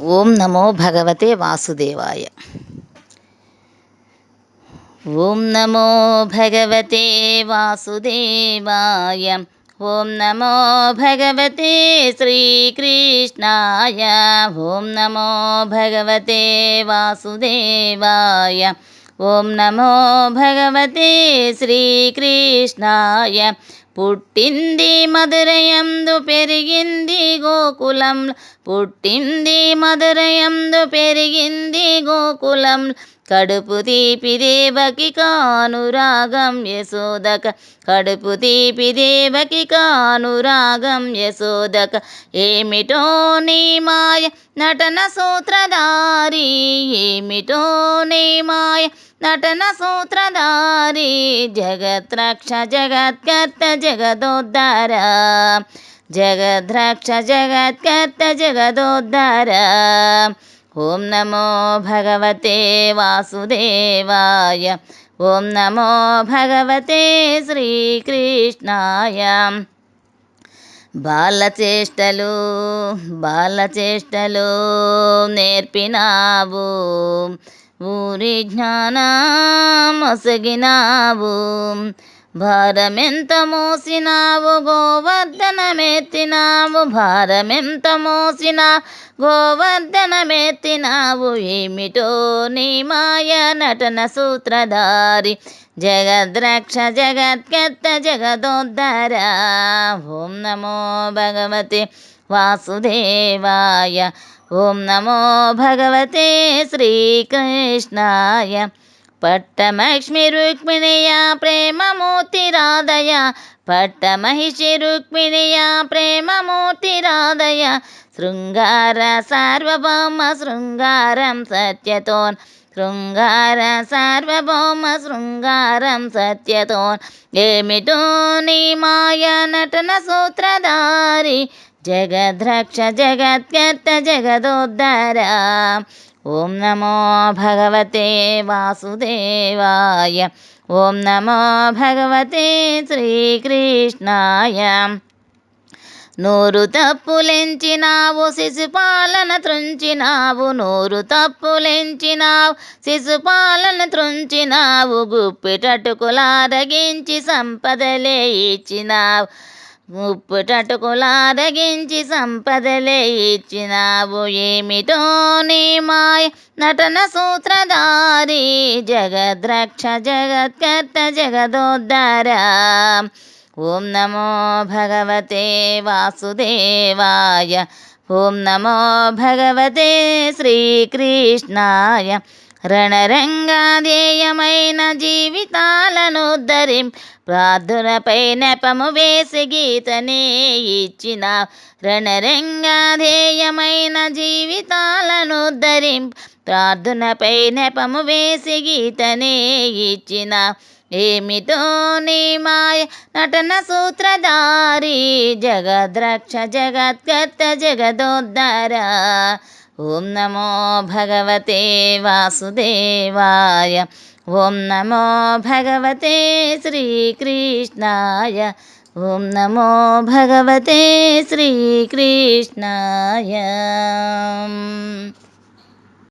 ఓం నమో భగవతే వాసుదేవాయ ఓం నమో భగవతే వాసుదేవాయ ఓం నమో భగవతే శ్రీకృష్ణాయ ఓం నమో భగవతే వాసుదేవాయ ఓం నమో భగవతే శ్రీకృష్ణాయ పుట్టింది మధురయందు పెరిగింది గోకులం. పుట్టింది మధురయందు పెరిగింది గోకులం. కడుపు తీపి దేవకి కానురాగం యశోదక. కడుపు తీపి దేవకి కానురాగం యశోదక. ఏమిటో నీ మాయ నటన సూత్రధారి. ఏమిటో నీ మాయ నటన సూత్రధారి. జగద్రక్ష జగత్కర్త జగదోద్ధార. జగద్రక్ష జగత్కర్త జగదోద్ధార. ఓం నమో భగవతే వాసుదేవాయ. ఓం నమో భగవతే శ్రీకృష్ణాయ. బాలచేష్టలు బాలచేష్టలు నేర్పినావు. ఊరి జ్ఞానమొసగినావు భారమెంత మోసినావు గోవర్ధనమెత్తినావు? భారమెంత మోసిన గోవర్ధనమెత్తినావు? ఏమిటో నీ మాయ నటన సూత్రధారి. జగద్రక్ష జగత్కర్త జగదోద్ధర ఓం నమో భగవతే వాసుదేవాయ. ఓం నమో భగవతే శ్రీకృష్ణాయ. పట్టమక్ష్మి రుక్మిణియ ప్రేమమూర్తి రాధయ పట్టమహిషి రుక్మిణియ ప్రేమమూర్తి రాధయ శృంగార సార్వభౌమ శృంగారం సత్యతోన్. శృంగార సార్వభౌమ శృంగారం సత్యతోన్. ఏమిటో నీ మాయ నటన సూత్రధారి. జగద్రక్ష జగత్కర్త జగదోద్ధర ఓం నమో భగవతే వాసుదేవాయ ఓం నమో భగవతే శ్రీకృష్ణాయ నూరు తప్పులెంచినావు శిశుపాలన త్రుంచినావు నూరు తప్పులెంచినావు శిశుపాలన త్రుంచినావు గుప్పిటటుకులారగించి సంపదలే ఇచ్చినావు ముప్పుటటుకులారగించి సంపదలే ఇచ్చినావు ఏమిటో నీ మాయ. నటన సూత్రధారి జగద్రక్ష జగత్కర్త జగదోద్ధార. ఓం నమో భగవతే వాసుదేవాయ. ఓం నమో భగవతే శ్రీకృష్ణాయ. రణరంగాధేయమైన జీవితాలను ఉద్ధరిం ప్రార్థులపై నెపము వేసి గీతనే ఇచ్చిన రణరంగాధేయమైన జీవితాలను ఉద్ధరిం ప్రార్థనపై నెపము వేసి గీతనే ఇచ్చిన ఏమితో నీ మాయ నటన సూత్రధారి జగద్రక్ష జగత్కర్త జగదోద్ధర ఓం నమో భగవతే వాసుదేవాయ. ఓం నమో భగవతే శ్రీకృష్ణాయ. ఓం నమో భగవతే శ్రీకృష్ణాయ.